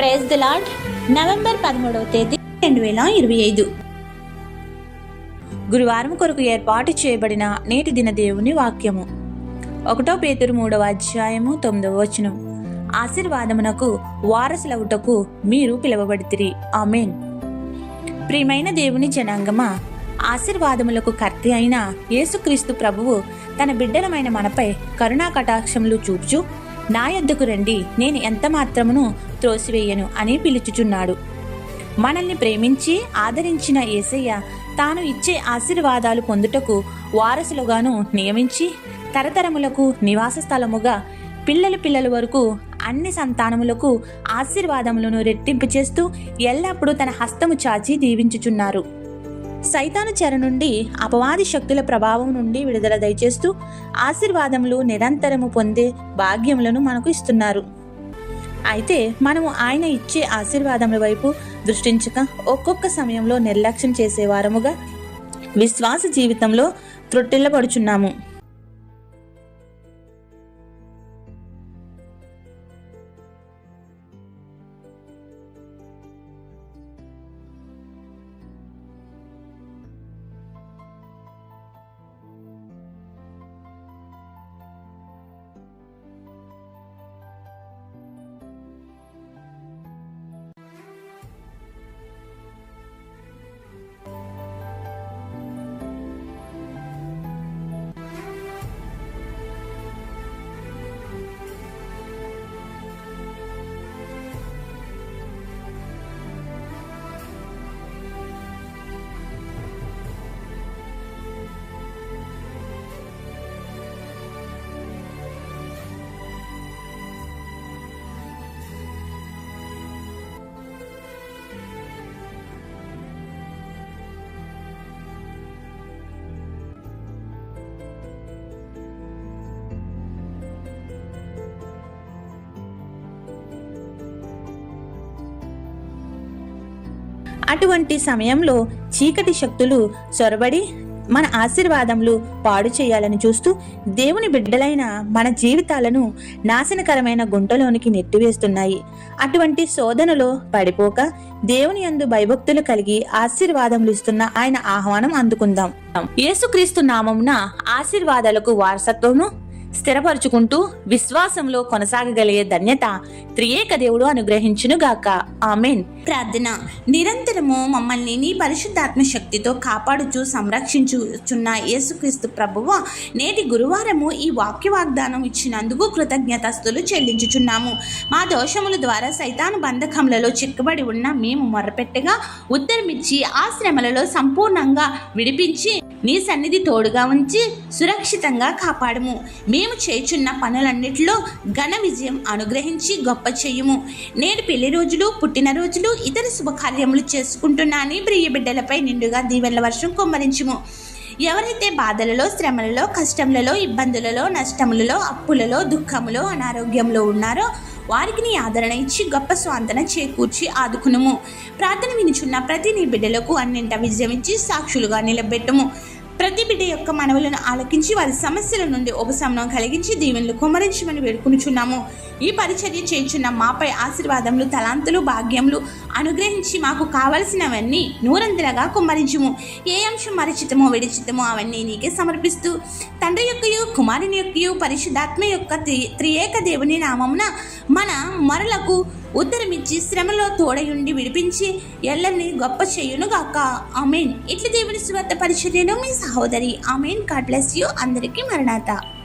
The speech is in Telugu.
ప్రైజ్ ది లాడ్ నవంబర్ పదమూడవ తేదీ రెండు వేల ఇరవై ఐదు. గురువారం కొరకు ఏర్పాటు చేయబడిన నేటి దిన దేవుని వాక్యము. ఒకటో పేతురు మూడవ అధ్యాయము తొమ్మిదవ వచనం. ఆశీర్వాదమునకు వారసులవుటకు మీరు పిలువబడితిరి. ఆమెన్. ప్రియమైన దేవుని జనాంగమా ఆశీర్వాదములకు కర్తి అయిన యేసుక్రీస్తు ప్రభువు తన బిడ్డలమైన మనపై కరుణా కటాక్షములు చూపుచు నా యొద్దకు రండి నేను ఎంత మాత్రమును త్రోసివేయను అని పిలుచుచున్నాడు. మనల్ని ప్రేమించి ఆదరించిన ఏసయ్య తాను ఇచ్చే ఆశీర్వాదాలు పొందుటకు వారసులుగాను నియమించి తరతరములకు నివాస స్థలముగా పిల్లలు పిల్లల వరకు అన్ని సంతానములకు ఆశీర్వాదములను రెట్టింపు చేస్తూ ఎల్లప్పుడూ తన హస్తము చాచి దీవించుచున్నారు. సైతాను చెర నుండి అపవాది శక్తుల ప్రభావం నుండి విడుదల దయచేస్తూ ఆశీర్వాదములు నిరంతరము పొందే భాగ్యములను మనకు ఇస్తున్నారు. అయితే మనము ఆయన ఇచ్చే ఆశీర్వాదముల వైపు దృష్టించక ఒక్కొక్క సమయంలో నిర్లక్ష్యం చేసేవారముగా విశ్వాస జీవితంలో త్రొట్టిల్లబడుచున్నాము. అటువంటి సమయంలో చీకటి శక్తులు చొరబడి మన ఆశీర్వాదములు పాడు చేయాలని చూస్తూ దేవుని బిడ్డలైన మన జీవితాలను నాశనకరమైన గుంటలోనికి నెట్టివేస్తున్నాయి. అటువంటి శోధనలో పడిపోక దేవుని యందు భయభక్తులు కలిగి ఆశీర్వాదములు ఇస్తున్న ఆయన ఆహ్వానం అందుకుందాం. యేసుక్రీస్తు నామమున ఆశీర్వాదాలకు వారసత్వము స్థిరపరుచుకుంటూ విశ్వాసంలో కొనసాగగలిగే ధన్యత త్రియేక దేవుడు అనుగ్రహించును గాక ఆమెన్. ప్రార్థన. నిరంతరము మమ్మల్ని నీ పరిశుద్ధాత్మ శక్తితో కాపాడుచు సంరక్షించుచున్న యేసుక్రీస్తు ప్రభువ నేటి గురువారము ఈ వాక్య వాగ్దానం ఇచ్చినందుకు కృతజ్ఞతస్తులు చెల్లించుచున్నాము. మా దోషముల ద్వారా సైతాను బంధకములలో చిక్కబడి ఉన్న మేము మొరపెట్టగా ఉత్తరమిచ్చి ఆ శ్రమలలో సంపూర్ణంగా విడిపించి నీ సన్నిధి తోడుగా ఉంచి సురక్షితంగా కాపాడము. మేము చేయుచున్న పనులన్నిటిలో ఘన విజయం అనుగ్రహించి గొప్ప చేయుము. నేను పెళ్ళి రోజులు పుట్టినరోజులు ఇతర శుభకార్యములు చేసుకుంటున్నాని ప్రియ బిడ్డలపై నిండుగా దీవెనల వర్షం కుమ్మరించుము. ఎవరైతే బాధలలో శ్రమలలో కష్టములలో ఇబ్బందులలో నష్టములలో అప్పులలో దుఃఖములో అనారోగ్యంలో ఉన్నారో వారికి నీ ఆదరణ ఇచ్చి గొప్ప స్వాంతన చేకూర్చి ఆదుకునుము. ప్రార్థన వినిచున్న ప్రతి నీ బిడ్డలకు అన్నింట విజయం ఇచ్చి సాక్షులుగా నిలబెట్టుము. ప్రతి బిడ్డ యొక్క మనవులను ఆలకించి వారి సమస్యల నుండి ఉపశమనం కలిగించి దీవెనలు కుమరించమని వేడుకునుచున్నాము. ఈ పరిచర్య చేయించున్న మాపై ఆశీర్వాదములు తలాంతులు భాగ్యములు అనుగ్రహించి మాకు కావలసినవన్నీ నూరందిరగా కుమ్మరించుము. ఏ అంశం మరిచితమో విడిచితమో అవన్నీ నీకే సమర్పిస్తూ తండ్రి యొక్కయు కుమారుని యొక్కయు పరిశుద్ధాత్మ యొక్క త్రి త్రియేక దేవుని నామమున మన మరలకు ఉత్తరమిచ్చి శ్రమలో తోడయుండి విడిపించి ఎల్లని గొప్ప చేయునుగాక. ఆమెన్. ఇట్ల దేవుని స్వార్థ పరిచర్యలో మీ సహోదరి ఆమెన్. God bless you. అందరికీ మరణాత.